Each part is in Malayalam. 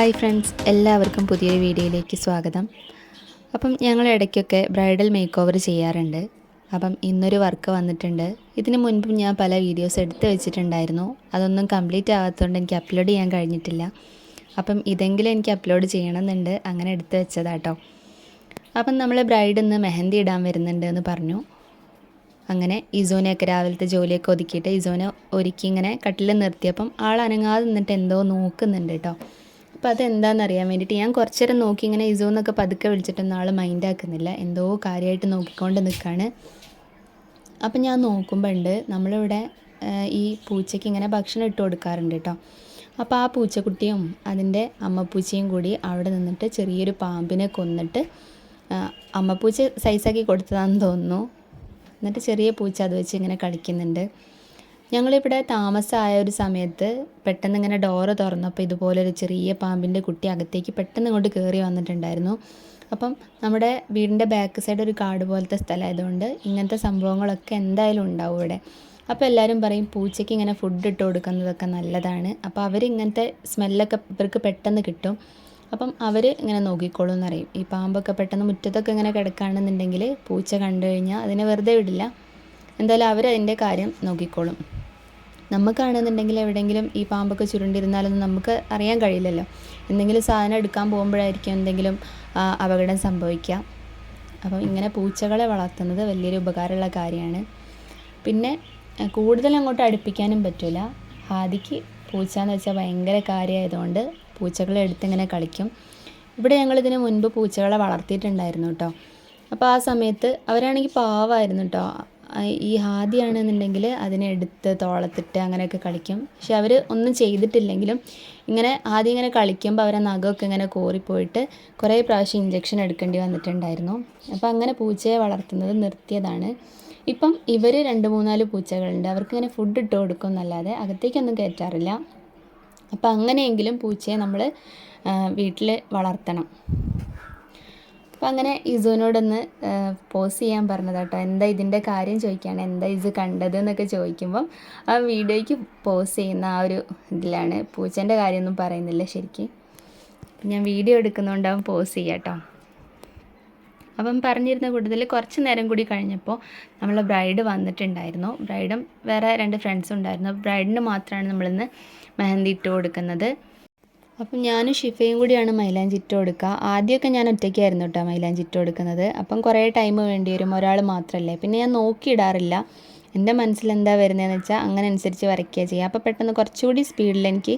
ഹായ് ഫ്രണ്ട്സ് എല്ലാവർക്കും പുതിയൊരു വീഡിയോയിലേക്ക് സ്വാഗതം. അപ്പം ഞങ്ങൾ ഇടയ്ക്കൊക്കെ ബ്രൈഡൽ മേക്ക് ഓവർ ചെയ്യാറുണ്ട്. അപ്പം ഇന്നൊരു വർക്ക് വന്നിട്ടുണ്ട്. ഇതിന് മുൻപും ഞാൻ പല വീഡിയോസ് എടുത്ത് വെച്ചിട്ടുണ്ടായിരുന്നു. അതൊന്നും കംപ്ലീറ്റ് ആകാത്തതുകൊണ്ട് എനിക്ക് അപ്ലോഡ് ചെയ്യാൻ കഴിഞ്ഞിട്ടില്ല. അപ്പം ഇതെങ്കിലും എനിക്ക് അപ്ലോഡ് ചെയ്യണമെന്നുണ്ട്. അങ്ങനെ എടുത്ത് വെച്ചതാട്ടോ. അപ്പം നമ്മൾ ബ്രൈഡ് ഇന്ന് മെഹന്തി ഇടാൻ വരുന്നുണ്ട് എന്ന് പറഞ്ഞു. അങ്ങനെ ഇസോനെയൊക്കെ രാവിലത്തെ ജോലിയൊക്കെ ഒതുക്കിയിട്ട് ഇസോനെ ഒരുക്കി ഇങ്ങനെ കട്ടിൽ നിർത്തിയപ്പം ആൾ അനങ്ങാതെ നിന്നിട്ട് എന്തോ നോക്കുന്നുണ്ട് കേട്ടോ. അപ്പോൾ അതെന്താണെന്ന് അറിയാൻ വേണ്ടിയിട്ട് ഞാൻ കുറച്ചേരം നോക്കി ഇങ്ങനെ ഇസോ എന്നൊക്കെ പതുക്കെ വിളിച്ചിട്ടൊന്നും ആൾ മൈൻഡ് ആക്കുന്നില്ല. എന്തോ കാര്യമായിട്ട് നോക്കിക്കൊണ്ട് നിൽക്കുകയാണ് അപ്പം ഞാൻ നോക്കുമ്പോൾ ഉണ്ട് നമ്മളിവിടെ ഈ പൂച്ചയ്ക്ക് ഇങ്ങനെ ഭക്ഷണം ഇട്ട് കൊടുക്കാറുണ്ട് കേട്ടോ അപ്പോൾ ആ പൂച്ചക്കുട്ടിയും അതിന്റെ അമ്മപ്പൂച്ചയും കൂടി അവിടെ നിന്നിട്ട് ചെറിയൊരു പാമ്പിനെ കൊന്നിട്ട് അമ്മപ്പൂച്ച സൈസാക്കി കൊടുത്തതാണെന്ന് തോന്നുന്നു. എന്നിട്ട് ചെറിയ പൂച്ച അത് വെച്ച് ഇങ്ങനെ കളിക്കുന്നുണ്ട്. ഞങ്ങളിവിടെ താമസമായ ഒരു സമയത്ത് പെട്ടെന്ന് ഇങ്ങനെ ഡോറ് തുറന്നപ്പോൾ ഇതുപോലൊരു ചെറിയ പാമ്പിന്റെ കുട്ടി അകത്തേക്ക് പെട്ടെന്ന് ഇങ്ങോട്ട് കയറി വന്നിട്ടുണ്ടായിരുന്നു. അപ്പം നമ്മുടെ വീടിന്റെ ബാക്ക് സൈഡ് ഒരു കാട് പോലത്തെ സ്ഥലമായതുകൊണ്ട് ഇങ്ങനത്തെ സംഭവങ്ങളൊക്കെ എന്തായാലും ഉണ്ടാവും ഇവിടെ. അപ്പോൾ എല്ലാവരും പറയും പൂച്ചയ്ക്ക് ഇങ്ങനെ ഫുഡ് ഇട്ട് കൊടുക്കുന്നതൊക്കെ നല്ലതാണ്. അപ്പോൾ അവർ ഇങ്ങനത്തെ സ്മെല്ലൊക്കെ ഇവർക്ക് പെട്ടെന്ന് കിട്ടും. അപ്പം അവർ ഇങ്ങനെ നോക്കിക്കോളും എന്നറിയും ഈ പാമ്പൊക്കെ പെട്ടെന്ന് മുറ്റത്തൊക്കെ ഇങ്ങനെ കിടക്കുകയാണെന്നുണ്ടെങ്കിൽ പൂച്ച കണ്ടു കഴിഞ്ഞാൽ അതിനെ വെറുതെ വിടില്ല. എന്തായാലും അവരതിന്റെ കാര്യം നോക്കിക്കോളും. നമുക്കാണെന്നുണ്ടെങ്കിൽ എവിടെയെങ്കിലും ഈ പാമ്പൊക്കെ ചുരുണ്ടിരുന്നാലൊന്നും നമുക്ക് അറിയാൻ കഴിയില്ലല്ലോ. എന്തെങ്കിലും സാധനം എടുക്കാൻ പോകുമ്പോഴായിരിക്കും എന്തെങ്കിലും അപകടം സംഭവിക്കുക. അപ്പം ഇങ്ങനെ പൂച്ചകളെ വളർത്തുന്നത് വലിയൊരു ഉപകാരമുള്ള കാര്യമാണ്. പിന്നെ കൂടുതൽ അങ്ങോട്ട് അടുപ്പിക്കാനും പറ്റില്ല. ഹാദിക്ക് പൂച്ച എന്ന് വെച്ചാൽ ഭയങ്കര കാര്യമായതുകൊണ്ട് പൂച്ചകളെ എടുത്തിങ്ങനെ കളിക്കും. ഇവിടെ ഞങ്ങൾ ഇതിന് മുൻപ് പൂച്ചകളെ വളർത്തിയിട്ടുണ്ടായിരുന്നു കേട്ടോ. അപ്പോൾ ആ സമയത്ത് അവരാണെങ്കിൽ പാവമായിരുന്നു കേട്ടോ. ഈ ഹാദിയാണെന്നുണ്ടെങ്കിൽ അതിനെ എടുത്ത് തോളത്തിട്ട് അങ്ങനെയൊക്കെ കളിക്കും. പക്ഷെ അവർ ഒന്നും ചെയ്തിട്ടില്ലെങ്കിലും ഇങ്ങനെ ആദ്യം ഇങ്ങനെ കളിക്കുമ്പോൾ അവരെ നഖമൊക്കെ ഇങ്ങനെ കോറിപ്പോയിട്ട് കുറേ പ്രാവശ്യം ഇഞ്ചക്ഷൻ എടുക്കേണ്ടി വന്നിട്ടുണ്ടായിരുന്നു. അപ്പോൾ അങ്ങനെ പൂച്ചയെ വളർത്തുന്നത് നിർത്തിയതാണ്. ഇപ്പം ഇവർ രണ്ട് മൂന്നാൽ പൂച്ചകളുണ്ട്. അവർക്ക് ഇങ്ങനെ ഫുഡ് ഇട്ട് കൊടുക്കും എന്നല്ലാതെ അകത്തേക്കൊന്നും കയറ്റാറില്ല. അപ്പം അങ്ങനെയെങ്കിലും പൂച്ചയെ നമ്മൾ വീട്ടിൽ വളർത്തണം. അപ്പം അങ്ങനെ ഇസുവിനോടൊന്ന് പോസ് ചെയ്യാൻ പറഞ്ഞത് കേട്ടോ എന്താ ഇതിന്റെ കാര്യം ചോദിക്കുകയാണ് എന്താ ഇത് കണ്ടത് എന്നൊക്കെ ചോദിക്കുമ്പം ആ വീഡിയോയ്ക്ക് പോസ് ചെയ്യുന്ന ആ ഒരു ഇതിലാണ്. പൂച്ചേന്റെ കാര്യമൊന്നും പറയുന്നില്ല ശരിക്കും. ഞാൻ വീഡിയോ എടുക്കുന്നതുകൊണ്ട് അവൻ പോസ് ചെയ്യാം കേട്ടോ അപ്പം പറഞ്ഞിരുന്ന കൂട്ടത്തിൽ കുറച്ച് നേരം കൂടി കഴിഞ്ഞപ്പോൾ നമ്മളെ ബ്രൈഡ് വന്നിട്ടുണ്ടായിരുന്നു. ബ്രൈഡും വേറെ രണ്ട് ഫ്രണ്ട്സും ഉണ്ടായിരുന്നു. ബ്രൈഡിന് മാത്രമാണ് നമ്മളിന്ന് മെഹന്തി ഇട്ട് കൊടുക്കുന്നത്. അപ്പം ഞാനും ഷിഫയും കൂടിയാണ് മൈലാഞ്ചി ഇട്ട് കൊടുക്കുക. ആദ്യമൊക്കെ ഞാൻ ഒറ്റയ്ക്കായിരുന്നു കേട്ടോ മൈലാഞ്ചി ഇട്ട് കൊടുക്കുന്നത്. അപ്പം കുറേ ടൈം വേണ്ടി വരും. ഒരാൾ മാത്രമല്ലേ പിന്നെ ഞാൻ നോക്കിയിടാറില്ല. എന്റെ മനസ്സിൽ എന്താ വരുന്നതെന്ന് വെച്ചാൽ അങ്ങനെ അനുസരിച്ച് വരയ്ക്കുക ചെയ്യുക. അപ്പോൾ പെട്ടെന്ന് കുറച്ചുകൂടി സ്പീഡിൽ എനിക്ക്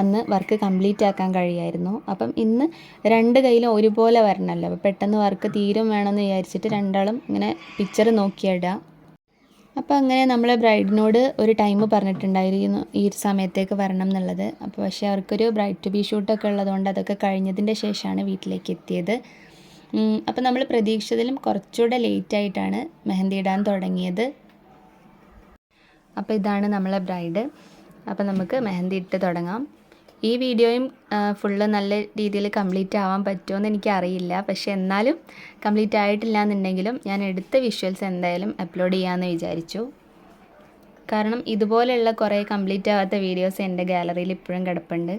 അന്ന് വർക്ക് കംപ്ലീറ്റ് ആക്കാൻ കഴിയായിരുന്നു. അപ്പം ഇന്ന് രണ്ട് കയ്യിലും ഒരുപോലെ വരണമല്ലോ. അപ്പോൾ പെട്ടെന്ന് വർക്ക് തീരും വേണമെന്ന് വിചാരിച്ചിട്ട് രണ്ടാളും ഇങ്ങനെ പിക്ചർ നോക്കിയിടുക അപ്പോൾ അങ്ങനെ നമ്മളെ ബ്രൈഡിനോട് ഒരു ടൈം പറഞ്ഞിട്ടുണ്ടായിരുന്നു ഈ ഒരു സമയത്തേക്ക് വരണം എന്നുള്ളത്. അപ്പോൾ പക്ഷേ അവർക്കൊരു ബ്രൈഡ് ടു ബി ഷൂട്ടൊക്കെ ഉള്ളതുകൊണ്ട് അതൊക്കെ കഴിഞ്ഞതിന്റെ ശേഷമാണ് വീട്ടിലേക്ക് എത്തിയത്. അപ്പോൾ നമ്മൾ പ്രതീക്ഷിച്ചതിലും കുറച്ചുകൂടെ ലേറ്റ് ആയിട്ടാണ് മെഹന്തി ഇടാൻ തുടങ്ങിയത്. അപ്പോൾ ഇതാണ് നമ്മളെ ബ്രൈഡ് അപ്പോൾ നമുക്ക് മെഹന്തി ഇട്ട് തുടങ്ങാം. ഈ വീഡിയോയും ഫുള്ള് നല്ല രീതിയിൽ കംപ്ലീറ്റ് ആവാൻ പറ്റുമോ എന്ന് അറിയില്ല പക്ഷേ എന്നാലും കംപ്ലീറ്റ് ആയിട്ടില്ല എന്നുണ്ടെങ്കിലും ഞാൻ എടുത്ത വിഷ്വൽസ് എന്തായാലും അപ്ലോഡ് ചെയ്യാമെന്ന് വിചാരിച്ചു. കാരണം ഇതുപോലെയുള്ള കുറേ കംപ്ലീറ്റ് ആവാത്ത വീഡിയോസ് എന്റെ ഗാലറിയിൽ ഇപ്പോഴും കിടപ്പുണ്ട്.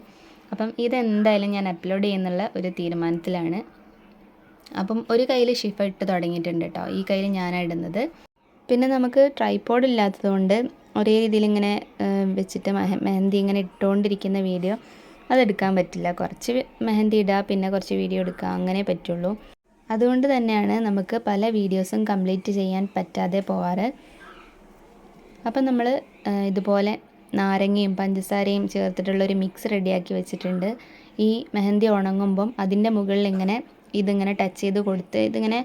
അപ്പം ഇതെന്തായാലും ഞാൻ അപ്ലോഡ് ചെയ്യുന്നുള്ള ഒരു തീരുമാനത്തിലാണ്. അപ്പം ഒരു കയ്യിൽ ഷിഫ ഇട്ട് തുടങ്ങിയിട്ടുണ്ട് കേട്ടോ ഈ കയ്യിൽ ഞാനാണ് ഇടുന്നത്. പിന്നെ നമുക്ക് ട്രൈപോഡ് ഇല്ലാത്തതുകൊണ്ട് ഒരേ രീതിയിൽ ഇങ്ങനെ വെച്ചിട്ട് മെഹ മെഹന്തി ഇങ്ങനെ ഇട്ടുകൊണ്ടിരിക്കുന്ന വീഡിയോ അതെടുക്കാൻ പറ്റില്ല. കുറച്ച് മെഹന്തി ഇടുക പിന്നെ കുറച്ച് വീഡിയോ എടുക്കുക അങ്ങനെ പറ്റുള്ളൂ. അതുകൊണ്ട് തന്നെയാണ് നമുക്ക് പല വീഡിയോസും കംപ്ലീറ്റ് ചെയ്യാൻ പറ്റാതെ പോവാറ്. അപ്പം നമ്മൾ ഇതുപോലെ നാരങ്ങയും പഞ്ചസാരയും ചേർത്തിട്ടുള്ള ഒരു മിക്സ് റെഡിയാക്കി വെച്ചിട്ടുണ്ട്. ഈ മെഹന്തി ഉണങ്ങുമ്പം അതിന്റെ മുകളിൽ ഇങ്ങനെ ഇതിങ്ങനെ ടച്ച് ചെയ്ത് കൊടുത്ത് ഇതിങ്ങനെ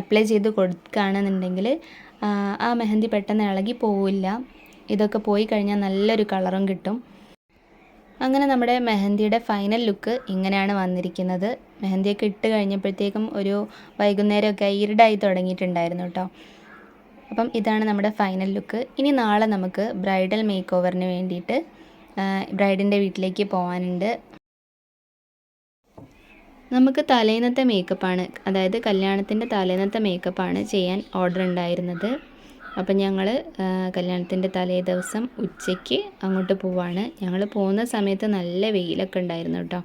അപ്ലൈ ചെയ്ത് കൊടുക്കുകയാണെന്നുണ്ടെങ്കിൽ ആ, മെഹന്തി പെട്ടെന്ന് ഇളകി പോവില്ല. ഇതൊക്കെ പോയി കഴിഞ്ഞാൽ നല്ലൊരു കളറും കിട്ടും. അങ്ങനെ നമ്മുടെ മെഹന്തിയുടെ ഫൈനൽ ലുക്ക് ഇങ്ങനെയാണ് വന്നിരിക്കുന്നത്. മെഹന്തിയൊക്കെ ഇട്ട് കഴിഞ്ഞപ്പോഴത്തേക്കും ഒരു വൈകുന്നേരമൊക്കെ ഇരുടായി തുടങ്ങിയിട്ടുണ്ടായിരുന്നു കേട്ടോ അപ്പം ഇതാണ് നമ്മുടെ ഫൈനൽ ലുക്ക് ഇനി നാളെ നമുക്ക് ബ്രൈഡൽ മേക്ക് ഓവറിന് വേണ്ടിയിട്ട് ബ്രൈഡിന്റെ വീട്ടിലേക്ക് പോകാനുണ്ട് നമുക്ക് തലേന്നത്തെ മേക്കപ്പാണ് അതായത് കല്യാണത്തിന്റെ തലേന്നത്തെ മേക്കപ്പാണ് ചെയ്യാൻ ഓർഡർ ഉണ്ടായിരുന്നത്. അപ്പം ഞങ്ങൾ കല്യാണത്തിന്റെ തലേ ദിവസം ഉച്ചയ്ക്ക് അങ്ങോട്ട് പോവാണ്. ഞങ്ങൾ പോകുന്ന സമയത്ത് നല്ല വെയിലൊക്കെ ഉണ്ടായിരുന്നു കേട്ടോ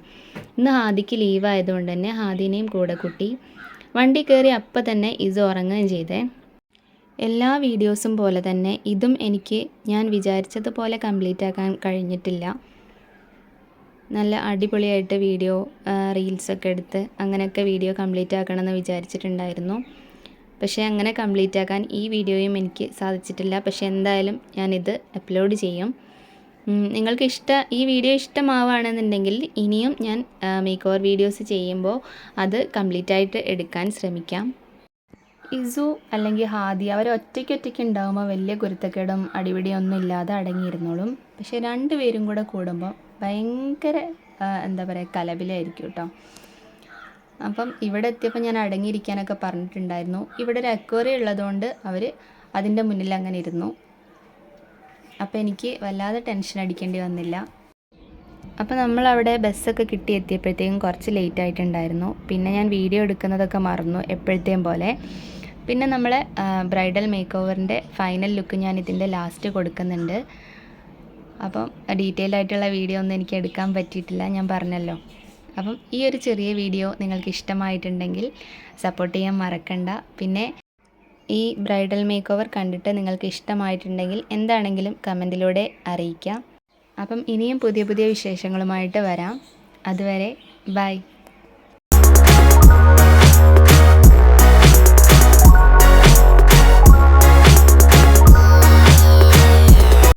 ഇന്ന് ഹാദിക്ക് ലീവായതുകൊണ്ട് തന്നെ ഹാദിനെയും കൂടെ കുട്ടി വണ്ടി കയറി അപ്പം തന്നെ ഇത് ഉറങ്ങുകയും ചെയ്തേ. എല്ലാ വീഡിയോസും പോലെ തന്നെ ഇതും എനിക്ക് ഞാൻ വിചാരിച്ചതുപോലെ കംപ്ലീറ്റ് ആക്കാൻ കഴിഞ്ഞിട്ടില്ല. നല്ല അടിപൊളിയായിട്ട് വീഡിയോ റീൽസൊക്കെ എടുത്ത് അങ്ങനെയൊക്കെ വീഡിയോ കംപ്ലീറ്റ് ആക്കണമെന്ന് വിചാരിച്ചിട്ടുണ്ടായിരുന്നു. പക്ഷേ അങ്ങനെ കംപ്ലീറ്റ് ആക്കാൻ ഈ വീഡിയോയും എനിക്ക് സാധിച്ചിട്ടില്ല. പക്ഷേ എന്തായാലും ഞാനിത് അപ്ലോഡ് ചെയ്യും. നിങ്ങൾക്ക് ഇഷ്ട ഈ വീഡിയോ ഇഷ്ടമാവുകയാണെന്നുണ്ടെങ്കിൽ ഇനിയും ഞാൻ മേക്ക് ഓവർ വീഡിയോസ് ചെയ്യുമ്പോൾ അത് കംപ്ലീറ്റ് ആയിട്ട് എടുക്കാൻ ശ്രമിക്കാം. ഇസു അല്ലെങ്കിൽ ഹാദി അവർ ഒറ്റയ്ക്ക് ഒറ്റയ്ക്ക് ഉണ്ടാകുമ്പോൾ വലിയ കുരുത്തക്കേടും അടിപിടിയൊന്നും ഇല്ലാതെ അടങ്ങിയിരുന്നോളും. പക്ഷേ രണ്ടുപേരും കൂടെ കൂടുമ്പോൾ ഭയങ്കര എന്താ പറയുക കലബിലായിരിക്കും കേട്ടോ അപ്പം ഇവിടെ എത്തിയപ്പോൾ ഞാൻ അടങ്ങിയിരിക്കാനൊക്കെ പറഞ്ഞിട്ടുണ്ടായിരുന്നു. ഇവിടെ ഒരു അക്വറി ഉള്ളതുകൊണ്ട് അവർ അതിന്റെ മുന്നിൽ അങ്ങനെ ഇരുന്നു. അപ്പോൾ എനിക്ക് വല്ലാതെ ടെൻഷൻ അടിക്കേണ്ടി വന്നില്ല. അപ്പോൾ നമ്മളവിടെ ബസ്സൊക്കെ കിട്ടി എത്തിയപ്പോഴത്തേക്കും കുറച്ച് ലേറ്റ് ആയിട്ടുണ്ടായിരുന്നു. പിന്നെ ഞാൻ വീഡിയോ എടുക്കുന്നതൊക്കെ മറന്നു എപ്പോഴത്തെയും പോലെ. പിന്നെ നമ്മളെ ബ്രൈഡൽ മേക്ക് ഓവറിന്റെ ഫൈനൽ ലുക്ക് ഞാൻ ഇതിന്റെ ലാസ്റ്റ് കൊടുക്കുന്നുണ്ട്. അപ്പം ഡീറ്റെയിൽ ആയിട്ടുള്ള വീഡിയോ ഒന്നും എനിക്ക് എടുക്കാൻ പറ്റിയിട്ടില്ല ഞാൻ പറഞ്ഞല്ലോ. അപ്പം ഈ ഒരു ചെറിയ വീഡിയോ നിങ്ങൾക്ക് ഇഷ്ടമായിട്ടുണ്ടെങ്കിൽ സപ്പോർട്ട് ചെയ്യാൻ മറക്കണ്ട. പിന്നെ ഈ ബ്രൈഡൽ മേക്ക് ഓവർ കണ്ടിട്ട് നിങ്ങൾക്ക് ഇഷ്ടമായിട്ടുണ്ടെങ്കിൽ എന്താണെങ്കിലും കമന്റിലൂടെ അറിയിക്കാം. അപ്പം ഇനിയും പുതിയ പുതിയ വിശേഷങ്ങളുമായിട്ട് വരാം. അതുവരെ ബൈ